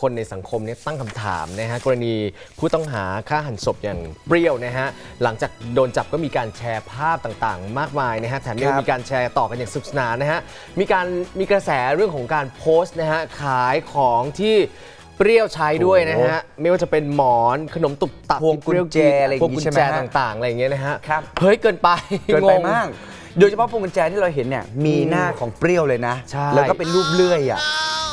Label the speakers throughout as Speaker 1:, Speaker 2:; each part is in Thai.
Speaker 1: คนในสังคมเนี่ยตั้งคำถามนะฮะกรณีผู้ต้องหาฆ่าหันศพอย่างเปรี้ยวนะฮะหลังจากโดนจับก็มีการแชร์ภาพต่างๆ มากมายนะฮะแถมยัง
Speaker 2: ครับ
Speaker 1: มีการแชร์ต่อกันอย่างสนุกสนานนะฮะมีการมีกระแสเรื่องของการโพสต์นะฮะขายของที่เปรี้ยวใช้ด้วยนะฮะ ไม่ว่าจะเป็นหมอนขนมตุบตับ
Speaker 2: พวงกุญแจอะไรอย่างงี้
Speaker 1: พวงกุญ
Speaker 2: ใช่ไหม
Speaker 1: แจ
Speaker 2: ฮะ
Speaker 1: ต่างๆอะไรอย่างเงี้ยนะฮะ
Speaker 2: ครับ
Speaker 1: เฮ้ยเกินไป
Speaker 2: เกินไป
Speaker 1: งง
Speaker 2: มาก โดยเฉพาะพวงกุญแจที่เราเห็นเนี่ยมีหน้าของเปรี้ยวเลยนะ
Speaker 1: ใช่
Speaker 2: แล้วก็เป็นรูปเลื่อยอะ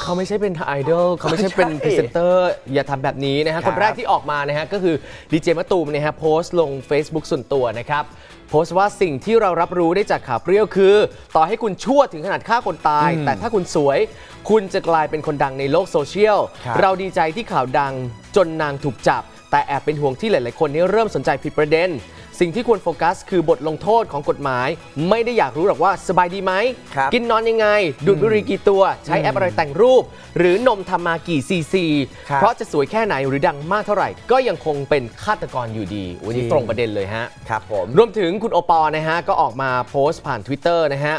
Speaker 1: เขาไม่ใช่เป็นไอดอลเขาไม่ใช่เป็น
Speaker 2: ใช่
Speaker 1: พรีเซนเตอร์อย่าทำแบบนี้นะฮะ
Speaker 2: ค
Speaker 1: ครับนแรกที่ออกมานะฮะก็คือดีเจมะตูมนะฮะโพสต์ลง Facebook ส่วนตัวนะครับโพสต์ว่าสิ่งที่เรารับรู้ได้จากข่าวเปรี้ยวคือ ต่อให้คุณชั่วถึงขนาดฆ่าคนตาย แต่ถ้าคุณสวย คุณจะกลายเป็นคนดังในโลกโซเชียล
Speaker 2: ครับ
Speaker 1: เราดีใจที่ข่าวดังจนนางถูกจับ แต่แอบเป็นห่วงที่หลาย ๆ คนนี่เริ่มสนใจผิดประเด็น สิ่งที่ควรโฟกัส คือบทลงโทษของกฎหมาย ไม่ได้อยากรู้หรอกว่าสบายดีไหม
Speaker 2: ครับ
Speaker 1: กินนอนยังไง ดูดบุหรี่กี่ตัว ใช้แอปอะไรแต่งรูป หรือนมทำมากี่ซีซี
Speaker 2: ครับ
Speaker 1: เพราะจะสวยแค่ไหนหรือดังมากเท่าไหร่ ก็ยังคงเป็นฆาตกรอยู่ดีวันนี้
Speaker 2: จริง
Speaker 1: ตรงประเด็นเลยฮะ
Speaker 2: ครับผม
Speaker 1: รวมถึงคุณโอปอล์นะฮะ ก็ออกมาโพสต์ผ่าน Twitter นะฮะ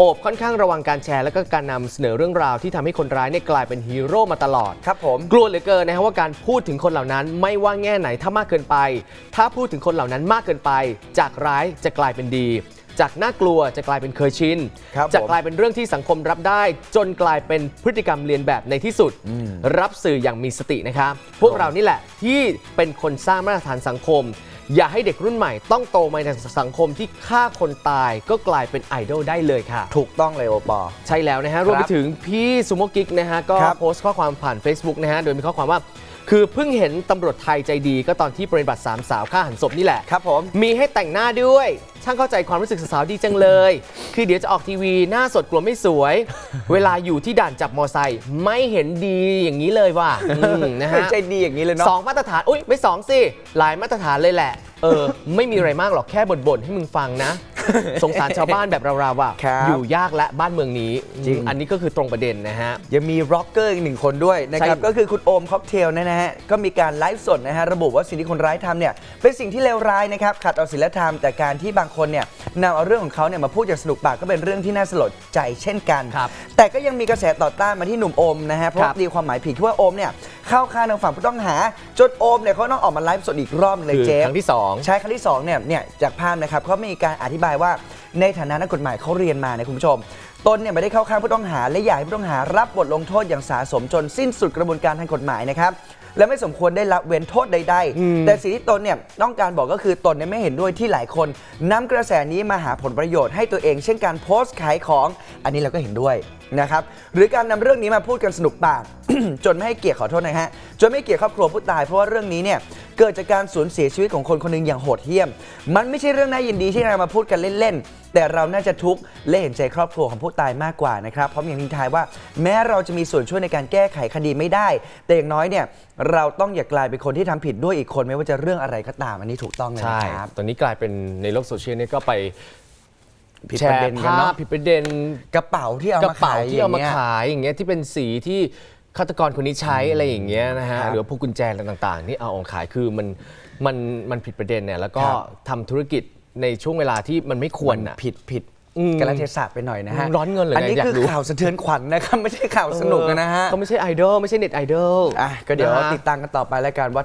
Speaker 1: โอบค่อนข้างระวังการแชร์ แล้วก็การนำเสนอเรื่องราวที่ทำให้คนร้ายเนี่ยกลายเป็นฮีโร่มาตลอด
Speaker 2: ครับผม
Speaker 1: กลัวเหลือเกินนะฮะว่าการพูดถึงคนเหล่านั้นไม่ว่าแง่ไหนถ้ามากเกินไป ถ้าพูดถึงคนเหล่านั้นมากเกินไป จากร้ายจะกลายเป็นดี จากน่ากลัวจะกลายเป็นเคยชิน
Speaker 2: ครับ
Speaker 1: จะ
Speaker 2: ผม
Speaker 1: กลายเป็นเรื่องที่สังคมรับได้ จนกลายเป็นพฤติกรรมเรียนแบบในที่สุด รับสื่ออย่างมีสตินะครับพวกเรานี่แหละที่เป็นคนสร้างมาตรฐานสังคม อย่าให้เด็กรุ่นใหม่ต้องโตมาในสังคมที่ฆ่าคนตายก็กลายเป็นไอดอลได้เลยค่ะ
Speaker 2: ถูกต้องเลยโอปอ
Speaker 1: ใช่แล้วนะฮะรวมไปถึงพี่ซูโมกิกนะฮะก็
Speaker 2: ครับ
Speaker 1: โพสต์ข้อความผ่าน Facebook นะฮะโดยมีข้อความว่า คือเพิ่งเห็นตำรวจไทยใจดีก็ตอนที่ปฏิบัติสามสาวฆ่าหันศพนี่แหละ
Speaker 2: ครับผม
Speaker 1: มีให้แต่งหน้าด้วย ช่างเข้าใจความรู้สึกสาวๆดีจังเลย คือเดี๋ยวจะออกทีวีหน้าสดกลัวไม่สวย เวลาอยู่ที่ด่านจับมอไซค์ไม่เห็นดีอย่างนี้เลยว่ะอืมนะฮะ
Speaker 2: ใจดีอย่างนี้เลยเนาะ
Speaker 1: สองมาตรฐาน อุ้ยไม่สองสิหลายมาตรฐานเลยแหละ เออ ไม่มีอะไรมากหรอกแค่บ่นๆให้มึงฟังนะ สงสารชาวบ้านแบบเราๆว่า
Speaker 2: ครับ
Speaker 1: อยู่ยากและบ้านเมืองนี้
Speaker 2: จริง
Speaker 1: อันนี้ก็คือตรงประเด็นนะฮะ
Speaker 2: ยังมีร็อกเกอร์อีกหนึ่งคนด้วยนะครับ
Speaker 1: ใช่
Speaker 2: ก็คือคุณโอมค็อกเทลนะฮะ ก็มีการไลฟ์สดนะฮะ ระบุว่าสิ่งที่คนร้ายทำเนี่ย เป็นสิ่งที่เลวร้ายนะครับ ขัดต่อศีลธรรม แต่การที่บางคนเนี่ยนำเอาเรื่องของเขาเนี่ยมาพูดอย่างสนุกปากก็เป็นเรื่องที่น่าสลดใจเช่นกัน
Speaker 1: ครับ
Speaker 2: แต่ก็ยังมีกระแสต่อต้านมาที่หนุ่มโอมนะฮะ เพราะ
Speaker 1: ครับ
Speaker 2: ตีความหมายผิดที่ว่าโอมเนี่ย เข้าข้างทางฝั่งผู้ต้องหา จนโอมเนี่ยเขาต้องออกมาไลฟ์สดอีกรอบเลย
Speaker 1: คือ
Speaker 2: เจฟ
Speaker 1: ครั้งที่สอง
Speaker 2: ใช้ครั้งที่2เนี่ยเนี่ยจากภาพนะครับเขามีการอธิบายว่าในฐานะนักกฎหมายเขาเรียนมาเนี่ยคุณผู้ชม ตนเนี่ยไม่ได้เข้าข้างผู้ต้องหา และอยากให้ผู้ต้องหารับบทลงโทษอย่างสาสมจนสิ้นสุดกระบวนการทางกฎหมายนะครับ และไม่สมควรได้รับเว้นโทษใด ๆ แต่สิ่งที่ตนเนี่ยต้องการบอกก็คือตนเนี่ยไม่เห็นด้วยที่หลายคนนำกระแสนี้มาหาผลประโยชน์ให้ตัวเอง เช่นการโพสต์ขายของ อันนี้เราก็เห็นด้วยนะครับหรือการนำเรื่องนี้มาพูดกันสนุกปาก จนไม่ให้เกียรติขอโทษนะฮะจนไม่ให้เกียรติครอบครัวผู้ตายเพราะว่าเรื่องนี้เนี่ยเกิดจากการสูญเสียชีวิตของคนคนหนึ่งอย่างโหดเหี้ยม มันไม่ใช่เรื่องน่ายินดีที่เรามาพูดกันเล่นๆแต่เราน่าจะทุกข์และเห็นใจครอบครัวของผู้ตายมากกว่านะครับพร้อมอย่างทิ้งท้ายว่า แม้เราจะมีส่วนช่วยในการแก้ไขคดีไม่ได้ แต่อย่างน้อยเนี่ยเราต้องอย่ากลายเป็นคนที่ทำผิดด้วยอีกคนไม่ว่าจะเรื่องอะไรก็ตามอันนี้ถูกต้องเลย
Speaker 1: ใช่
Speaker 2: นะครับ
Speaker 1: ตอนนี้กลายเป็นในโลกโซเชียลเนี่ยก็ไป
Speaker 2: ผิด
Speaker 1: แช
Speaker 2: ประ
Speaker 1: ร์
Speaker 2: เด็นกัน
Speaker 1: ภา
Speaker 2: เนาะ
Speaker 1: พผิดประเด็น
Speaker 2: กระเป๋าที่เอา
Speaker 1: กระ
Speaker 2: มา
Speaker 1: เป๋า
Speaker 2: ขาย
Speaker 1: ที่เอามา
Speaker 2: ย่งงี้ย
Speaker 1: ขายอย่างเงี้ยที่เป็นสีที่ ฆาตกรคนนี้ใช้อะไรอย่างเงี้ยนะฮะ
Speaker 2: ครับ
Speaker 1: หรือว่าพวกกุญแจอะไรต่างๆ ที่เอาออกมาขายคือมันมันมันผิดประเด็นเนี่ยแล้วก็
Speaker 2: ครับ
Speaker 1: ทำธุรกิจในช่วงเวลาที่มันไม่ควรอะ
Speaker 2: ผิดผิด
Speaker 1: อืม
Speaker 2: กาลเทศะไปหน่อยนะฮะ
Speaker 1: ร้อนเงินเหรอ
Speaker 2: อันนี้
Speaker 1: เนี่ยอยาก
Speaker 2: คือ
Speaker 1: รู้
Speaker 2: ข่าวสะเทือนขวัญนะครับ ไม่ใช่ข่าวสนุกนะฮะ
Speaker 1: เขาไม่ใช่ไอดอลไม่ใช่เน็ตไอดอล
Speaker 2: อะก็เดี๋ยว
Speaker 1: นะฮะ
Speaker 2: ติดตามกันต่อไปแล้วกันว่า